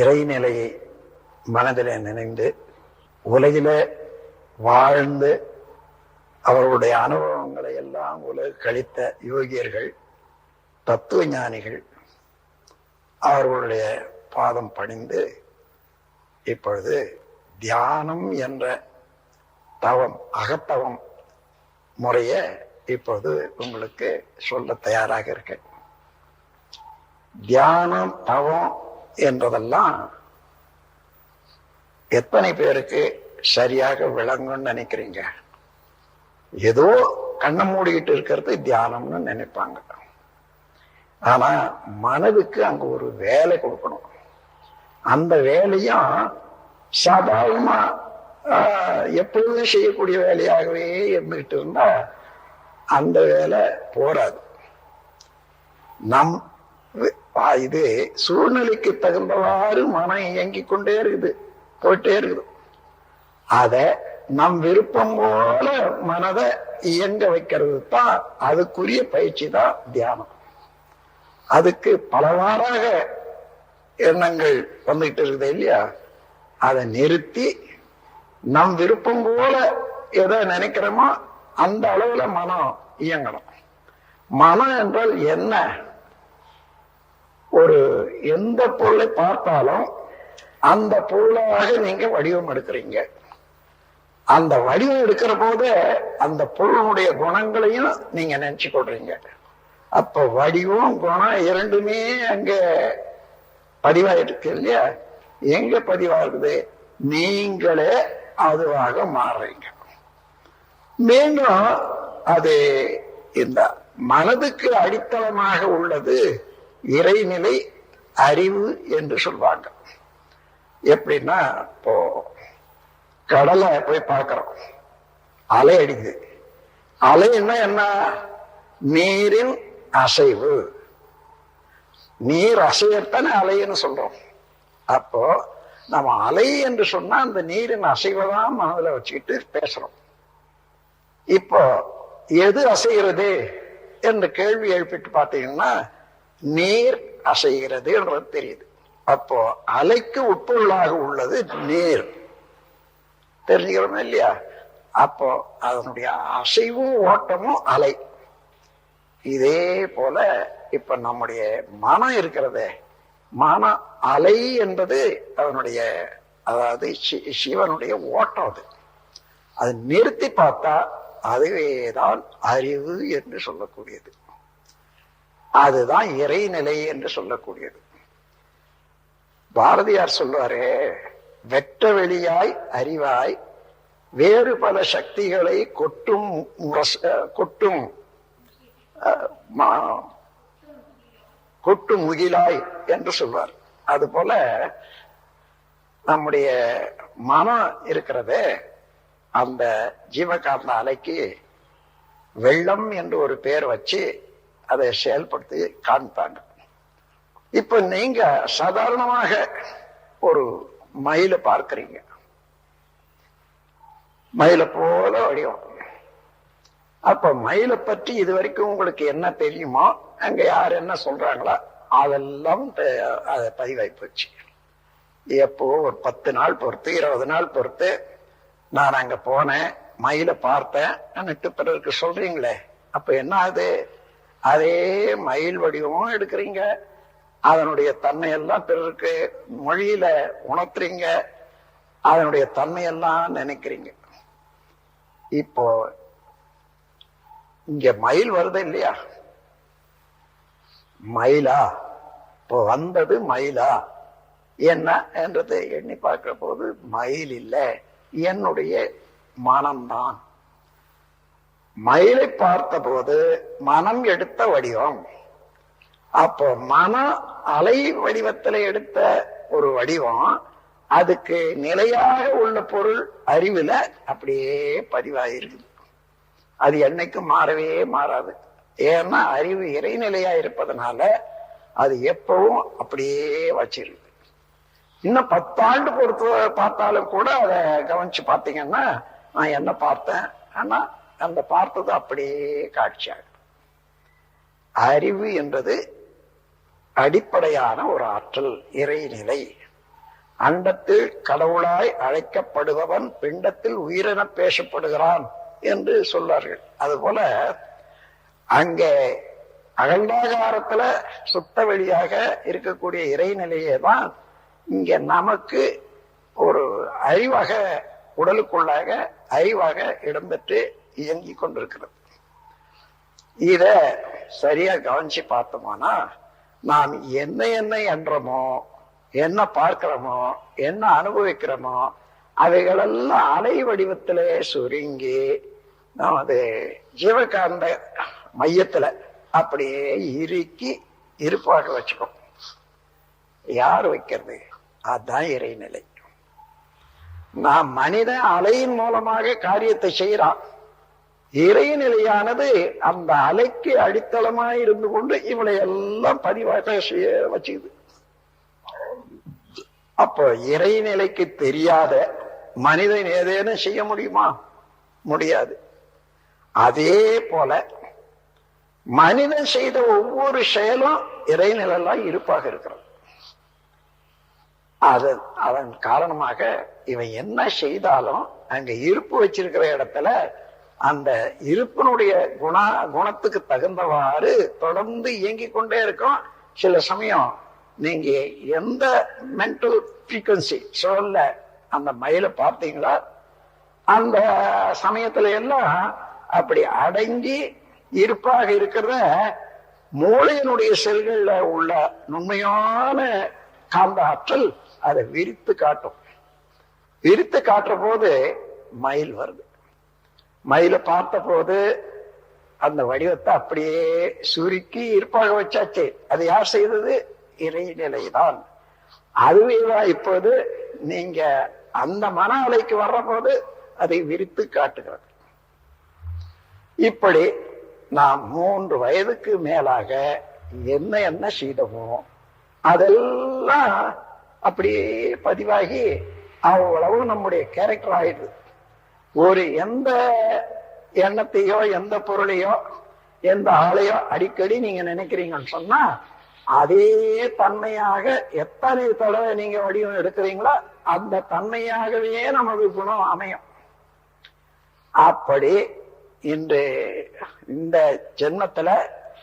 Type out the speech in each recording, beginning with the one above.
இறைநிலையை மனதில் நினைந்து உலகில வாழ்ந்து அவர்களுடைய அனுபவங்களை எல்லாம் உலக கழித்த யோகியர்கள் தத்துவ ஞானிகள் அவர்களுடைய பாதம் பணிந்து இப்பொழுது தியானம் என்ற தவம் அகத்தவம் முறைய இப்போது உங்களுக்கு சொல்ல தயாராக இருக்கேன். தியானம் தவம் என்றதெல்லாம் எத்தனை பேருக்கு சரியாக விளங்கும்னு நினைக்கிறீங்க? ஏதோ கண்ணை மூடிக்கிட்டு இருக்கிறது தியானம்னு நினைப்பாங்க. ஆனா மனதுக்கு அங்க ஒரு வேலை கொடுக்கணும். அந்த வேலையும் சாதாரணமா ஆஹ், எப்பொழுதும் செய்யக்கூடிய வேலையாகவே இருந்துகிட்டு இருந்தா அந்த வேலை போராது நம் இது சூழ்நிலைக்கு தகுந்தவாறு மனம் இயங்கிக் கொண்டே இருக்குது. போயிட்டே இருக்குது. அத நம் விருப்பம் போல மனதை இயங்க வைக்கிறது தான் அதுக்குரிய பயிற்சி தான் தியானம். அதுக்கு பலவாறாக எண்ணங்கள் வந்துகிட்டு இருக்குது இல்லையா? அதை நிறுத்தி நம் விருப்பம் போல எதை நினைக்கிறோமோ அந்த அளவுல மனம் இயங்கணும். மனம் என்றால் என்ன? ஒரு எந்த பொருளை பார்த்தாலும் அந்த பொருளாக நீங்க வடிவம் எடுக்கிறீங்க. அந்த வடிவம் எடுக்கிற போது அந்த பொருளுடைய குணங்களையும் நீங்க நினைச்சு கொள்றீங்க. அப்ப வடிவம் குணம் இரண்டுமே அங்க பதிவாயிருக்கு இல்லையா? எங்க பதிவாகுது? நீங்களே அதுவாக மாறுறீங்க. மீண்டும் அது இந்த மனதுக்கு அடித்தளமாக உள்ளது. இறைநிலை அறிவு என்று சொல்வாங்க. எப்படின்னா இப்போ கடலை போய் பார்க்கிறோம். அலை அடிக்குது. அலைன்னா என்ன? நீரின் அசைவு. நீர் அசையத்தானே அலைன்னு சொல்றோம். அப்போ நம்ம அலை என்று சொன்னா அந்த நீரின் அசைவை தான் மனதில் வச்சுக்கிட்டு பேசுறோம். இப்போ எது அசைகிறது? என்று கேள்வி எழுப்பிட்டு பார்த்தீங்கன்னா நீர் அசைகிறது என்றது தெரியுது. அப்போ அலைக்கு உட்பொருளாக உள்ளது நீர். தெரிஞ்சுக்கிறோம் இல்லையா? அப்போ அதனுடைய அசைவும் ஓட்டமும் அலை. இதே போல இப்ப நம்முடைய மனம் இருக்கிறதே. மன அலை என்பது அதனுடைய அதாவது சி- சிவனுடைய ஓட்டம் அது. அது நிறுத்தி பார்த்தா அதுவேதான் அறிவு என்று சொல்லக்கூடியது. அதுதான் இறைநிலை என்று சொல்லக்கூடியது. பாரதியார் சொல்வாரே வெட்ட வெளியாய் அறிவாய் வேறு பல சக்திகளை கொட்டும் கொட்டும் அஹ், கொட்டும் முகிலாய் என்று சொல்வார். அதுபோல நம்முடைய மனம் இருக்கிறதே அந்த ஜீவகாந்த அலைக்கு வெள்ளம் என்று ஒரு பேர் வச்சு அதை செயல்படுத்தி காண்பாங்க. இப்ப நீங்க சாதாரணமாக ஒரு மயிலை பார்க்கறீங்க. மயில போல வடிவம். அப்ப மயிலை பற்றி இது வரைக்கும் உங்களுக்கு என்ன தெரியுமோ அங்க யார் என்ன சொல்றாங்களோ அதெல்லாம் அதை பதிவாகி போச்சு. எப்போ ஒரு பத்து நாள் பொறுத்து இருபது நாள் பொறுத்து நான் அங்க போனேன் மயிலை பார்த்தேன் அன்னிட்டு பிறருக்கு சொல்றீங்களே அப்ப என்ன ஆகுது? அதே மயில் வடிவமும் எடுக்கிறீங்க. அதனுடைய தன்மையெல்லாம் பிறருக்கு மொழியில உணர்த்துறீங்க. அதனுடைய தன்மையெல்லாம் நினைக்கிறீங்க. இப்போ இங்க மயில் வருது இல்லையா? மயிலா? இப்போ வந்தது மயிலா? என்ன என்றதை எண்ணி பார்க்கிற போது மயில் இல்ல. என்னுடைய மனம்தான். மயிலை பார்த்தபோது மனம் எடுத்த வடிவம். அப்போ மன அலை வடிவத்தில் எடுத்த ஒரு வடிவம். அதுக்கு நிலையாக உள்ள பொருள் அறிவுல அப்படியே பதிவாயிருக்குது. அது என்னைக்கும் மாறவே மாறாது. ஏன்னா அறிவு இறைநிலையா இருப்பதனால அது எப்பவும் அப்படியே வச்சிருக்கு இன்னும் பத்தாண்டு பொறுத்து பார்த்தாலும் கூட அதை கவனிச்சு பார்த்தீங்கன்னா நான் என்ன பார்த்தேன்? ஆனா அந்த பார்த்தது அப்படியே காட்சியாகும் அறிவு என்றது அடிப்படையான ஒரு ஆற்றல் இறைநிலை. அண்டத்தில் கடவுளாய் அழைக்கப்படுபவன் பிண்டத்தில் உயிரென பேசப்படுகிறான் என்று சொல்வார்கள். அதுபோல அங்கே அகண்டாகாரத்துல சுத்த வெளியாக இருக்கக்கூடிய இறைநிலையே தான் இங்க நமக்கு ஒரு அறிவாக உடலுக்குள்ளாக அறிவாக இடம்பெற்று இயங்கிக் கொண்டிருக்கிறது. இத சரியா கவனிச்சு பார்த்தோம்னா நாம் என்ன என்ன என்றமோ என்ன பார்க்கிறோமோ என்ன அனுபவிக்கிறோமோ அவைகளெல்லாம் அலை வடிவத்திலே சுருங்கி நமது ஜீவகாந்த மையத்துல அப்படியே இறுக்கி இருப்பாக வச்சுக்கோ யார் வைக்கிறது? அதுதான் இறைநிலை. நாம் மனித அலையின் மூலமாக காரியத்தை செய்யறான் இறைநிலையானது அந்த அலைக்கு அடித்தளமாய் இருந்து கொண்டு இவளை எல்லாம் பதிவாக செய்ய வச்சுக்குது அப்போ இறைநிலைக்கு தெரியாத மனிதன் ஏதேனும் செய்ய முடியுமா? முடியாது. அதே போல மனிதன் செய்த ஒவ்வொரு செயலும் இறைநிலாம் இருப்பாக இருக்கிறது. அது அதன் காரணமாக இவன் என்ன செய்தாலும் அங்க இருப்பு வச்சிருக்கிற இடத்துல அந்த இருப்பினுடைய குணா குணத்துக்கு தகுந்தவாறு தொடர்ந்து இயங்கிக் கொண்டே இருக்கும். சில சமயம் நீங்க எந்த மென்டல் ஃப்ரீக்வன்சி சூழல்ல அந்த மயில பார்த்தீங்களா? அந்த சமயத்துல எல்லாம் அப்படி அடங்கி இருப்பாக இருக்கிறத மூளையினுடைய செல்கள்ல உள்ள நுண்மையான காந்த ஆற்றல் அதை விரித்து காட்டும். விரித்து காட்டுற போது மயில் வருது. மயில பார்த்த போது அந்த வடிவத்தை அப்படியே சுருக்கி இருப்பாக வச்சாச்சு. அது யார் செய்தது? இறைநிலைதான். அதுவே தான் இப்போது நீங்க அந்த மன அலைக்கு வர்ற போது அதை விரித்து காட்டுகிறது. இப்படி நாம் மூன்று வயதுக்கு மேலாக என்ன என்ன செய்தமோ அதெல்லாம் அப்படியே பதிவாகி அவ்வளவு நம்முடைய கேரக்டர் ஆயிடுது. ஒரு எந்த எண்ணத்தையோ எந்த பொருளையோ எந்த ஆளையோ அடிக்கடி நீங்க நினைக்கிறீங்கன்னு சொன்னா அதே தன்மையாக எத்தனை தடவை நீங்க வடிவம் எடுக்கிறீங்களோ அந்த தன்மையாகவே நமது குணம் அமையும். அப்படி இன்று இந்த ஜென்மத்துல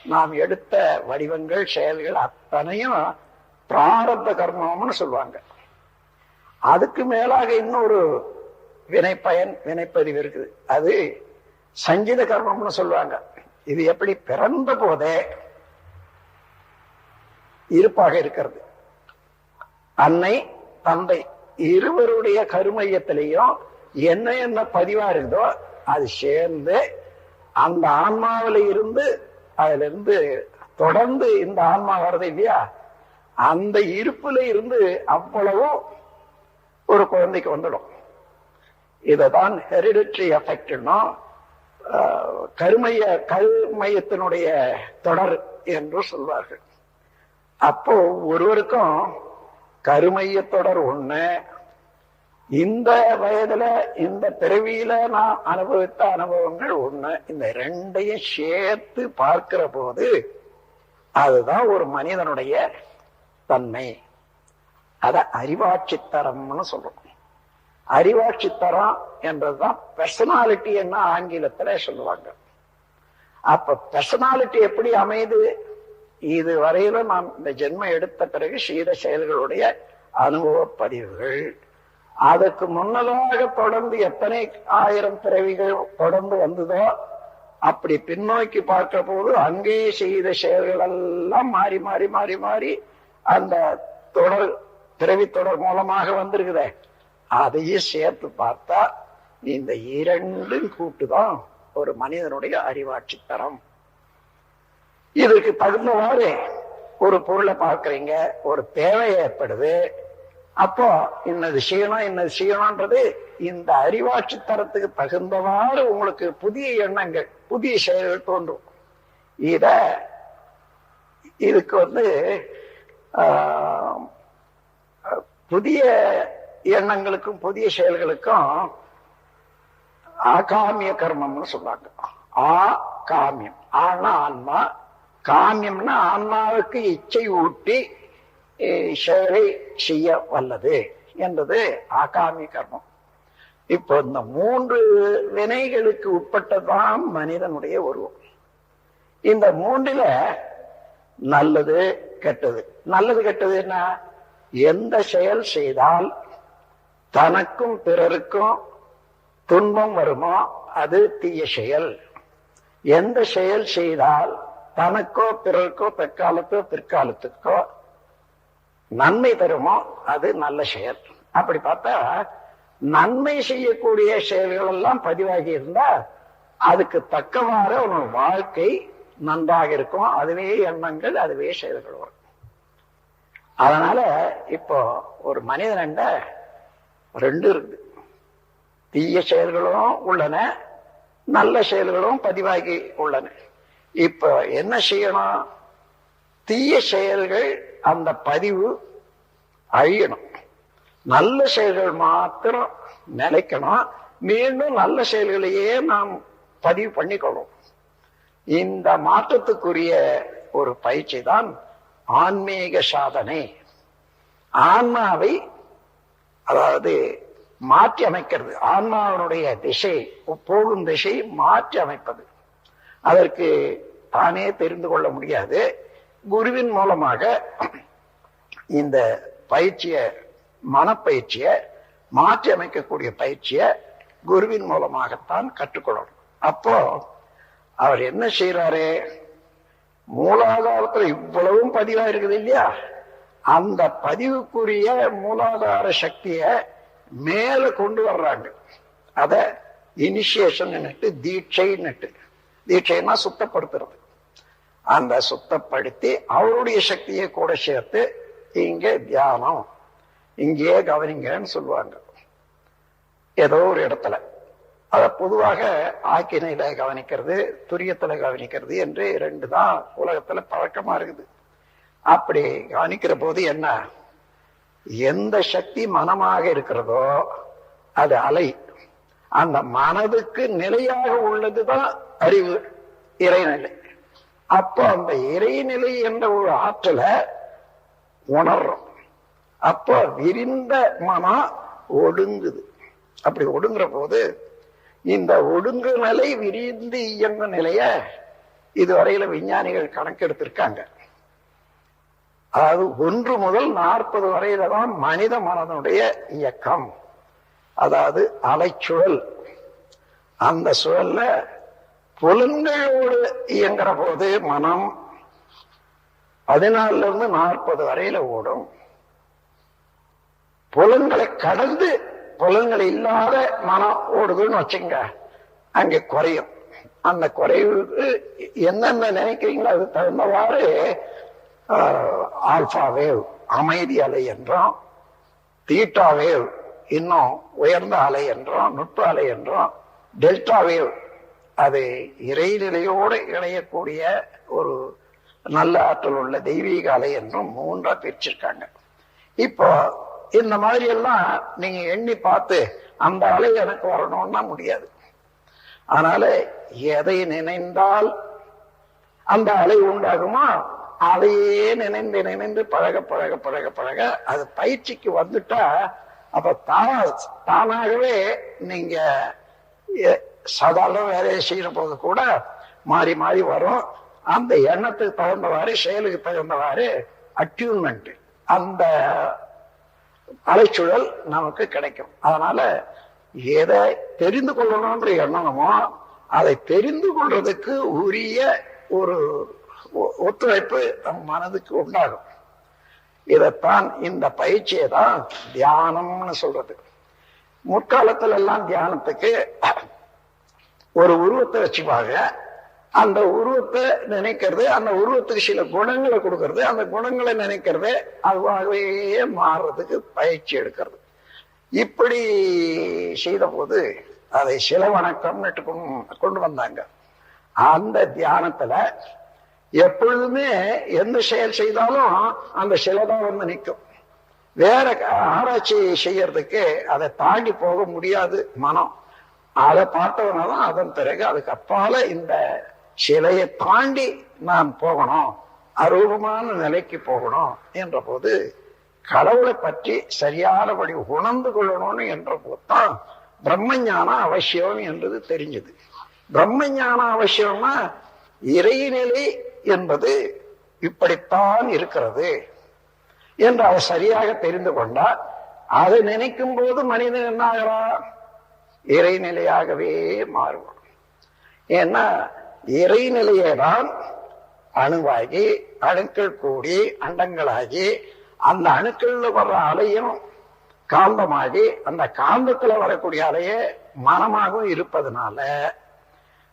நாம் எடுத்த வடிவங்கள் செயல்கள் அத்தனையும் பிராரத்த கர்மம்னு சொல்லுவாங்க. அதுக்கு மேலாக இன்னொரு வினைப்பயன் வினைப்பதிவு இருக்குது. அது சஞ்சித கர்மம்னு சொல்லுவாங்க. இது எப்படி பிறந்த போதே இருப்பாக இருக்கிறது. அன்னை தந்தை இருவருடைய கருமையத்திலையும் என்ன என்ன பதிவா இருக்குதோ அது சேர்ந்து அந்த ஆன்மாவில இருந்து அதுல இருந்து தொடர்ந்து இந்த ஆன்மா வருது இல்லையா? அந்த இருப்புல இருந்து அவ்வளவும் ஒரு குழந்தைக்கு வந்துடும். இததான் ஹெரிடிட்ரி எஃபெக்ட்னா கருமைய கருமையத்தினுடைய தொடர் என்று சொல்வார்கள். அப்போ ஒருவருக்கும் கருமைய தொடர் ஒண்ணு இந்த வயதுல இந்த பிறவியில நான் அனுபவித்த அனுபவங்கள் ஒண்ணு இந்த ரெண்டையும் சேர்த்து பார்க்கிற போது அதுதான் ஒரு மனிதனுடைய தன்மை. அத அறிவாட்சித்தரம்னு சொல்றோம். அறிவாட்சி தரம் என்றதுதான் பெர்சனாலிட்டி என்ன ஆங்கிலத்துல சொல்லுவாங்க. அப்ப பெர்சனாலிட்டி எப்படி அமையுது? இது வரையில நாம் இந்த ஜென்மம் எடுத்த பிறகு சீர செயல்களுடைய அனுபவ பதிவுகள். அதுக்கு முன்னதாக தொடர்ந்து எத்தனை ஆயிரம் பிறவிகள் தொடர்ந்து வந்ததோ அப்படி பின்னோக்கி பார்க்க போது அங்கே செய்த செயல்கள் எல்லாம் மாறி மாறி மாறி மாறி அந்த தொடர் பிறவி தொடர் மூலமாக வந்திருக்குதே. அதையும் சேர்த்து பார்த்தா இந்த இரண்டும் கூட்டுதான் ஒரு மனிதனுடைய அறிவாட்சி தரம். இதுக்கு தகுந்தவாறு ஒரு பொருளை பார்க்கறீங்க ஒரு தேவை ஏற்படுது. அப்போ இன்னது செய்யணும் இன்னது செய்யணும்ன்றது இந்த அறிவாட்சி தரத்துக்கு தகுந்தவாறு உங்களுக்கு புதிய எண்ணங்கள் புதிய செயல்கள் தோன்றும். இத இதுக்கு வந்து புதிய எண்ணங்களுக்கும் புதிய செயல்களுக்கும் ஆகாமிய கர்மம்னு சொல்றாங்க. ஆ காமியம் ஆனா ஆன்மா காமியம்னா ஆன்மாவுக்கு இச்சை ஊட்டி செயலை செய்ய வல்லது என்பது ஆகாமிய கர்மம். இப்போ இந்த மூன்று வினைகளுக்கு உட்பட்டதான் மனிதனுடைய உருவம். இந்த மூன்றுல நல்லது கெட்டது. நல்லது கெட்டது என்ன எந்த செயல் செய்தால் தனக்கும் பிறருக்கும் துன்பம் வருமோ? அது தீய செயல். எந்த செயல் செய்தால் தனக்கோ பிறருக்கோ தற்காலத்தோ பிற்காலத்துக்கோ நன்மை தருமோ? அது நல்ல செயல். அப்படி பார்த்தா நன்மை செய்யக்கூடிய செயல்கள் எல்லாம் பதிவாகி இருந்தா அதுக்கு தக்கவாறு ஒரு வாழ்க்கை நன்றாக இருக்கும். அதுவே எண்ணங்கள் அதுவே செயல்கள் வரும். அதனால இப்போ ஒரு மனிதன் ரெண்டு இருக்கு. தீய செயல்களும் உள்ளன நல்ல செயல்களும் பதிவாகி உள்ளன. இப்ப என்ன செய்யணும்? தீய செயல்கள் அந்த பதிவு அழியணும். நல்ல செயல்கள் மாத்திரம் நிலைக்கணும். மீண்டும் நல்ல செயல்களையே நாம் பதிவு பண்ணிக்கொள்ளும் இந்த மாற்றத்துக்குரிய ஒரு பயிற்சி தான் ஆன்மீக சாதனை. ஆன்மாவை அதாவது மாற்றி அமைக்கிறது. ஆன்மாவனுடைய திசை போகும் திசை மாற்றி அமைப்பது. அதற்கு தானே தெரிந்து கொள்ள முடியாது. குருவின் மூலமாக இந்த பயிற்சிய மனப்பயிற்சிய மாற்றி அமைக்கக்கூடிய பயிற்சிய குருவின் மூலமாகத்தான் கற்றுக்கொள்ளணும். அப்போ அவர் என்ன செய்யறாரு மூலாதாரத்துல இவ்வளவும் பதிவா இருக்குது இல்லையா? அந்த பதிவுக்குரிய மூலாதார சக்திய மேல கொண்டு வர்றாங்க. அத இனிஷியேஷன் தீட்சைன்னுட்டு. தீட்சைன்னா சுத்தப்படுத்துறது. அந்த சுத்தப்படுத்தி அவருடைய சக்தியை கூட சேர்த்து இங்க தியானம். இங்கேயே கவனிங்கன்னு சொல்லுவாங்க. ஏதோ ஒரு இடத்துல. அத பொதுவாக ஆக்கினையில கவனிக்கிறது துரியத்துல கவனிக்கிறது என்று ரெண்டு தான் உலகத்துல பழக்கமா இருக்குது. அப்படி கவனிக்கிற போது என்ன? எந்த சக்தி மனமாக இருக்கிறதோ அது அலை. அந்த மனதுக்கு நிலையாக உள்ளதுதான் அறிவு இறைநிலை. அப்போ அந்த இறைநிலை என்ற ஒரு ஆற்றலை உணர்றோம். அப்போ விரிந்த மனம் ஒடுங்குது. அப்படி ஒடுங்குற போது இந்த ஒடுங்கு நிலை விரிந்து இயங்கும் நிலைய இதுவரையில விஞ்ஞானிகள் கணக்கெடுத்திருக்காங்க. அதாவது ஒன்று முதல் நாற்பது வரையில தான் மனித மனதனுடைய இயக்கம். அதாவது அலைச்சுழல் அந்த சுழல்ல புலன்களோடு இயங்குற போது மனம் பதினாலுல இருந்து நாற்பது வரையில ஓடும். புலன்களை கடந்து புலன்கள் இல்லாத மனம் ஓடுதுன்னு வச்சுங்க அங்க குறையும். அந்த குறைவுக்கு என்னென்ன நினைக்கிறீங்களோ அது தகுந்தவாறு ஆல்பா வேவ் அமைதி அலை என்றோம் தீட்டா வேவ் இன்னும் உயர்ந்த அலை என்றோம் நுட்ப அலை என்றோம் டெல்டா வேவ் அது இறைநிலையோடு இணையக்கூடிய ஒரு நல்ல ஆற்றல் உள்ள தெய்வீக அலை என்றும் மூன்றா பிரிச்சிருக்காங்க. இப்போ இந்த மாதிரி எல்லாம் நீங்க எண்ணி பார்த்து அந்த அலை எனக்கு வரணும்னா முடியாது. அதனால எதை நினைந்தால் அந்த அலை உண்டாகுமா? அதையே நினைந்து நினைந்து பழக பழக பழக பழக அது பயிற்சிக்கு வந்துட்டா அப்ப தானா தானாகவே நீங்க சாதாரண வேலையை செய்யற போது கூட மாறி மாறி வரும். அந்த எண்ணத்துக்கு தகுந்தவாறு செயலுக்கு தகுந்தவாறு அட்யூன்மெண்ட் அந்த அலைச்சூழல் நமக்கு கிடைக்கும். அதனால எதை தெரிந்து கொள்ளணும்ன்ற எண்ணமோ அதை தெரிந்து கொள்றதுக்கு உரிய ஒரு ஒத்துழைப்பு நம் மனதுக்கு உண்டாகும். இதைத்தான் இந்த பயிற்சியை தான் தியானம்னு சொல்றது. முற்காலத்துல எல்லாம் தியானத்துக்கு ஒரு உருவத்தை வச்சுப்பாங்க. அந்த உருவத்தை நினைக்கிறது அந்த உருவத்துக்கு சில குணங்களை கொடுக்கறது அந்த குணங்களை நினைக்கிறது அதுவாகவே மாறுறதுக்கு பயிற்சி எடுக்கிறது. இப்படி செய்த போது அதை சில வணக்கம் கொண்டு வந்தாங்க. அந்த தியானத்துல எப்பொழுதுமே எந்த செயல் செய்தாலும் அந்த சிலைதான் வந்து நிற்கும். வேற ஆராய்ச்சி செய்யறதுக்கு அதை தாண்டி போக முடியாது மனம். அதை பார்த்தவனாதான் அதன் பிறகு அதுக்கு அப்பால இந்த சிலையை தாண்டி நான் போகணும் அரூபமான நிலைக்கு போகணும் என்ற போது கடவுளை பற்றி சரியானபடி உணர்ந்து கொள்ளணும்னு என்ற போதுதான் பிரம்ம ஞானம் அவசியம் என்றது தெரிஞ்சது. பிரம்ம ஞானம் அவசியம்னா இறைநிலை என்பது இப்படித்தான் இருக்கிறது என்று அவர் சரியாக தெரிந்து கொண்டால் அதை நினைக்கும் போது மனிதன் என்ன ஆகிறான்? இறைநிலையாகவே மாறுவான். ஏன்னா இறைநிலையை தான் அணுவாகி அணுக்கள் கூடி அண்டங்களாகி அந்த அணுக்கள்ல வர்ற அலையும் காந்தமாகி அந்த காந்தத்துல வரக்கூடிய அலையே மனமாகவும் இருப்பதனால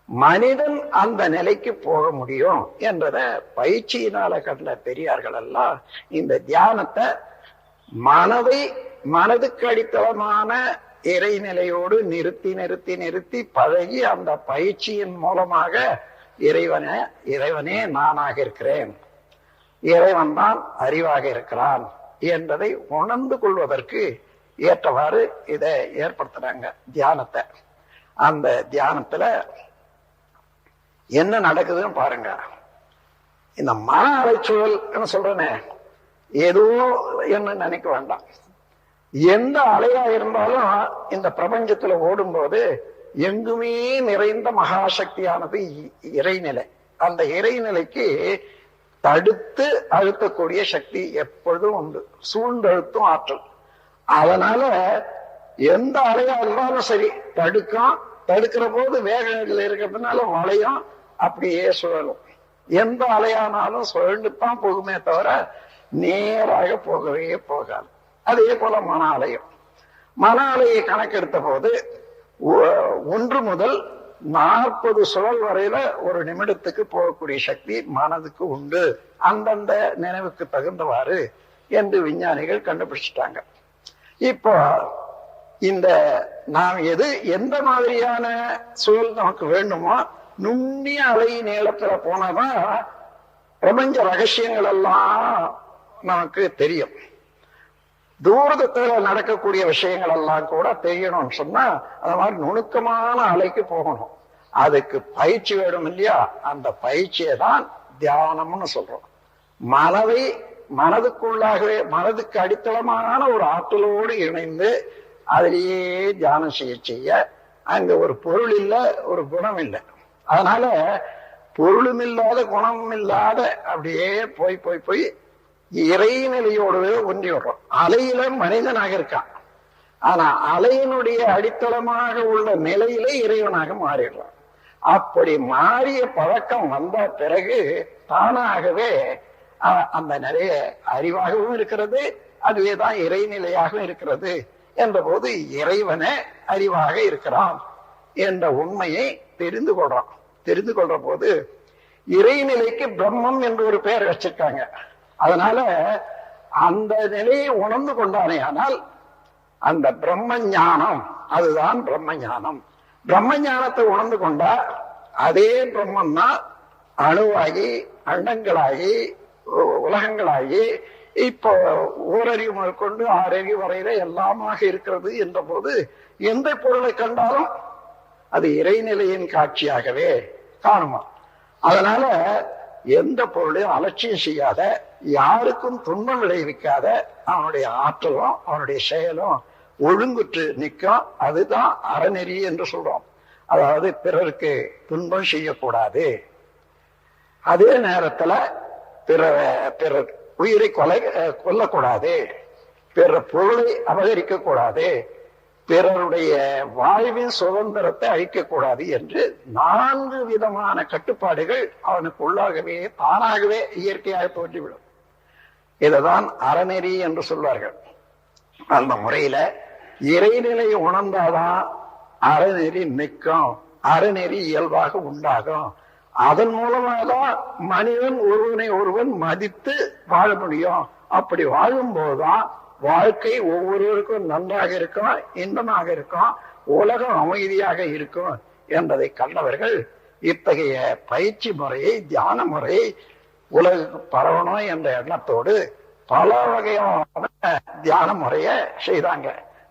மனிதன் அந்த நிலைக்கு போக முடியும் என்றத பயிற்சியினால கண்ட பெரியார்கள் எல்லாம் இந்த தியானத்தை மனதை மனதுக்கு அடித்தளமான இறைநிலையோடு நிறுத்தி நிறுத்தி நிறுத்தி பழகி அந்த பயிற்சியின் மூலமாக இறைவனே இறைவனே நானாக இருக்கிறேன். இறைவன் தான் அறிவாக இருக்கிறான் என்பதை உணர்ந்து கொள்வதற்கு ஏற்றவாறு இதை ஏற்படுத்துறாங்க தியானத்தை. அந்த தியானத்துல என்ன நடக்குதுன்னு பாருங்க. இந்த மன அலைச்சூழல் சொல்றேனே ஏதோ என்ன நினைக்க வேண்டாம். எந்த அலையா இருந்தாலும் இந்த பிரபஞ்சத்துல ஓடும்போது எங்குமே நிறைந்த மகாசக்தியானது இறைநிலை. அந்த இறைநிலைக்கு தடுத்து அழுத்தக்கூடிய சக்தி எப்பொழுதும் உண்டு. சூழ்ந்தழுத்தும் ஆற்றல். அதனால எந்த அலையா இருந்தாலும் சரி தடுக்கும் தடுக்கிற போது வேகங்கள் இருக்கிறதுனால வளையும் அப்படியே சுழலும். எந்த அலையானாலும் சுழண்டுத்தான் போகுமே தவிர நேராக போகவே போகாது. அதே போல மன அலையும் மன அலையை கணக்கெடுத்த போது ஒன்று முதல் நாற்பது சுழல் வரையில ஒரு நிமிடத்துக்கு போகக்கூடிய சக்தி மனதுக்கு உண்டு. அந்தந்த நினைவுக்கு தகுந்தவாறு என்று விஞ்ஞானிகள் கண்டுபிடிச்சிட்டாங்க. இப்போ இந்த நாம் எது எந்த மாதிரியான சூழல் நமக்கு வேண்டுமோ நுண்ணிய அலை நீளத்துல போனாதான் பிரபஞ்ச ரகசியங்கள் எல்லாம் நமக்கு தெரியும். தூரத்துல நடக்கக்கூடிய விஷயங்கள் எல்லாம் கூட தெரியணும்னு சொன்னா அந்த மாதிரி நுணுக்கமான அலைக்கு போகணும். அதுக்கு பயிற்சி வேணும் இல்லையா? அந்த பயிற்சியை தான் தியானம்னு சொல்றோம். மனதை மனதுக்குள்ளாகவே மனதுக்கு அடித்தளமான ஒரு ஆற்றலோடு இணைந்து அதிலேயே தியானம் செய்ய செய்ய அங்க ஒரு பொருள் இல்லை ஒரு குணம் இல்லை. அதனால பொருளும் இல்லாத குணமும் இல்லாத அப்படியே போய் போய் போய் இறைநிலையோடவே ஒன்றி விடுறோம் அலையில மனிதனாக இருக்கான். ஆனா அலையினுடைய அடித்தளமாக உள்ள நிலையிலே இறைவனாக மாறிடுறான். அப்படி மாறிய பழக்கம் வந்த பிறகு தானாகவே அந்த நிறைய அறிவாகவும் இருக்கிறது அதுவேதான் இறைநிலையாகவும் இருக்கிறது. என்ற போது இறைவனே அறிவாக இருக்கிறான் என்ற உண்மையை தெரிந்து கொள்றான். தெரிந்து கொள்ற போது இறைநிலைக்கு பிரம்மம் என்று ஒரு பெயர் வச்சிருக்காங்க. அதனால அந்த நிலையை உணர்ந்து கொண்டானே ஆனால் அந்த பிரம்ம ஞானம் அதுதான் பிரம்ம ஞானம் பிரம்ம ஞானத்தை உணர்ந்து கொண்டா அதே பிரம்மம் தான் அணுவாகி அண்டங்களாகி உலகங்களாகி இப்போ ஓரறிவு முதற்கொண்டு ஆறறிவு வரையில எல்லாமாக இருக்கிறது என்ற போது எந்த பொருளை கண்டாலும் அது இறைநிலையின் காட்சியாகவே காணுமா? அதனால எந்த பொருளையும் அலட்சியம் செய்யாத யாருக்கும் துன்பம் விளைவிக்காத அவனுடைய ஆற்றலும் அவனுடைய செயலும் ஒழுங்குற்று நிற்கும் அதுதான் அறநெறி என்று சொல்றோம். அதாவது பிறருக்கு துன்பம் செய்யக்கூடாது. அதே நேரத்துல பிற பிறர் உயிரை கொலை கொல்லக்கூடாது. பிற பொருளை அபகரிக்க கூடாது பிறருடைய வாழ்வின் சுதந்திரத்தை அழிக்கக்கூடாது என்று நான்கு விதமான கட்டுப்பாடுகள் அவனுக்கு உள்ளாகவே தானாகவே இயற்கையாக தோன்றிவிடும். இதுதான் அறநெறி என்று சொல்வார்கள். அந்த முறையில இறைநிலை உணர்ந்தாதான் அறநெறி நிற்கும் அறநெறி இயல்பாக உண்டாகும். அதன் மூலமாக தான் மனிதன் ஒருவனை ஒருவன் மதித்து வாழ முடியும். அப்படி வாழும் போதுதான் வாழ்க்கை ஒவ்வொருவருக்கும் நன்றாக இருக்கும் இன்பமாக இருக்கும் உலகம் அமைதியாக இருக்கும் என்பதை கண்டவர்கள் இத்தகைய பயிற்சி முறையை தியான முறையை உலகுக்கு பரவணும் என்ற எண்ணத்தோடு பல வகையான தியான முறைய செய்தாங்க.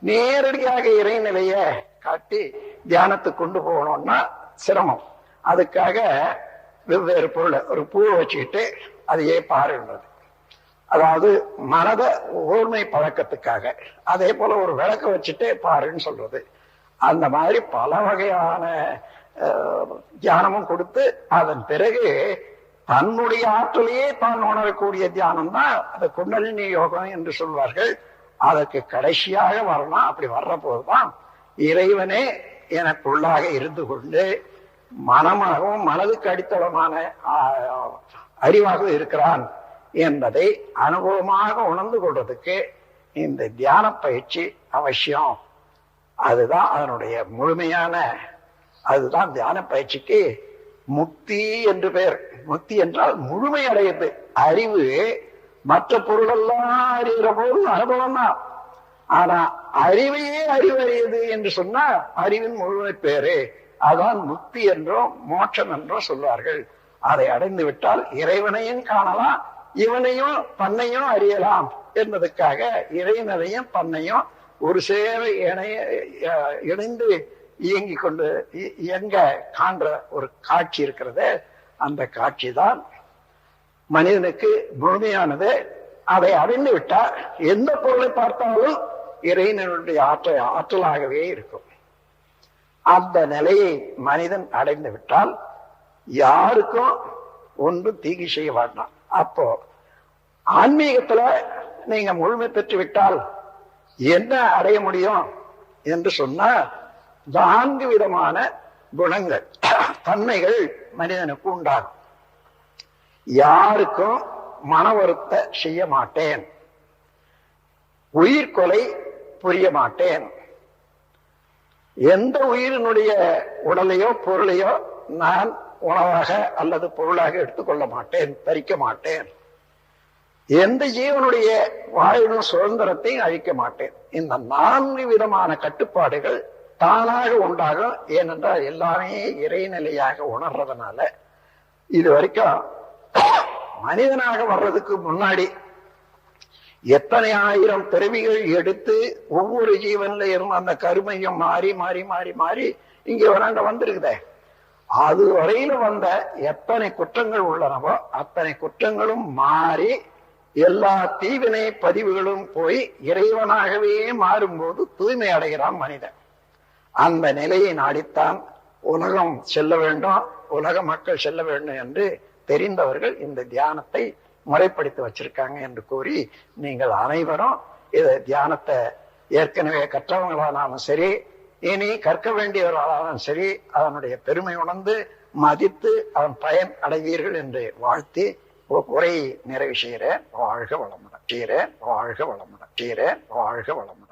நேரடியாக இறைநிலைய காட்டி தியானத்துக்கு கொண்டு போகணும்னா சிரமம். அதுக்காக வெவ்வேறு பொருளை ஒரு பூவை வச்சுக்கிட்டு அதையே பாருன்றது. அதாவது மனத ஓர்மை பழக்கத்துக்காக அதே போல ஒரு விளக்க வச்சுட்டே பாருன்னு சொல்றது. அந்த மாதிரி பல வகையான தியானமும் கொடுத்து அதன் பிறகு தன்னுடைய ஆற்றலையே தான் உணரக்கூடிய தியானம் தான் அந்த குண்டலினி யோகம் என்று சொல்வார்கள். அதற்கு கடைசியாக வரணும் அப்படி வர்ற போதுதான் இறைவனே எனக்குள்ளாக இருந்து கொண்டு மனமாகவும் மனதுக்கு அடித்தளமான அறிவாக அறிவாகவும் இருக்கிறான் என்பதை அனுபவமாக உணர்ந்து கொள்றதுக்கு இந்த தியான பயிற்சி அவசியம். அதுதான் அதனுடைய முழுமையான அதுதான் தியான பயிற்சிக்கு முக்தி என்று பெயர். முக்தி என்றால் முழுமை அடையுது அறிவு மற்ற பொருளெல்லாம் அறிகிற போது அனுபவம் தான். ஆனா அறிவையே அறிவறியது என்று சொன்னா அறிவின் முழுமை பேரு. அதான் முக்தி என்றோ மோட்சம் என்றோ சொல்வார்கள். அதை அடைந்து விட்டால் இறைவனையும் காணலாம் இவனையும் பண்ணையும் அறியலாம் என்பதற்காக இறைவனையும் பண்ணையும் ஒரு சேவை இணைய இணைந்து இயங்கி கொண்டு இ- இயங்க காண்ற ஒரு காட்சி இருக்கிறது. அந்த காட்சி தான் மனிதனுக்கு முழுமையானது. அதை அடைந்து விட்டால் எந்த பொருளை பார்த்தாலும் இறைவனுடைய ஆற்றல் ஆற்றலாகவே இருக்கும். அந்த நிலையை மனிதன் அடைந்து விட்டால் யாருக்கும் ஒன்றும் தீங்கு செய்ய வேண்டாம். அப்போ ஆன்மீகத்துல நீங்க முழுமை பெற்று விட்டால் என்ன அடைய முடியும் என்று சொன்னா நான்கு விதமான குணங்கள் தன்மைகள் மனிதனுக்கு உண்டாகும். யாருக்கும் மன வருத்த செய்ய மாட்டேன். உயிர்கொலை புரிய மாட்டேன். எந்த உயிரினுடைய உடலையோ பொருளையோ நான் உணவாக அல்லது பொருளாக எடுத்துக்கொள்ள மாட்டேன் பறிக்க மாட்டேன். எந்த ஜீவனுடைய வாழ்வின் சுதந்திரத்தையும் அழிக்க மாட்டேன். இந்த நான்கு விதமான கட்டுப்பாடுகள் தானாக உண்டாகும். ஏனென்றால் எல்லாமே இறைநிலையாக உணர்றதுனால. இது வரைக்கும் மனிதனாக வர்றதுக்கு முன்னாடி எத்தனை ஆயிரம் பிறவிகள் எடுத்து ஒவ்வொரு ஜீவன்ல இருந்து அந்த கருமையும் மாறி மாறி மாறி மாறி இங்க வராண்ட வந்திருக்குதே. அது வரையில வந்த எத்தனை குற்றங்கள் உள்ளனவோ அத்தனை குற்றங்களும் மாறி எல்லா தீவினை பதிவுகளும் போய் இறைவனாகவே மாறும்போது தூய்மை அடைகிறான் மனிதன். அந்த நிலையை நாடித்தான் உலகம் செல்ல வேண்டும் உலக மக்கள் செல்ல வேண்டும் என்று தெரிந்தவர்கள் இந்த தியானத்தை முறைப்படுத்தி வச்சிருக்காங்க என்று கூறி நீங்கள் அனைவரும் இது தியானத்தை ஏற்கனவே கற்றவங்களானாலும் சரி இனி கற்க வேண்டியவர்களானாலும் சரி அதனுடைய பெருமை உணர்ந்து மதித்து அதன் பயன் அடைவீர்கள் என்று வாழ்த்தி உரையை நிறைவு செய்கிறேன். வாழ்க வளமுடன். செய்கிறேன். வாழ்க வளமுடன். செய்கிறேன். வாழ்க வளமுடன்.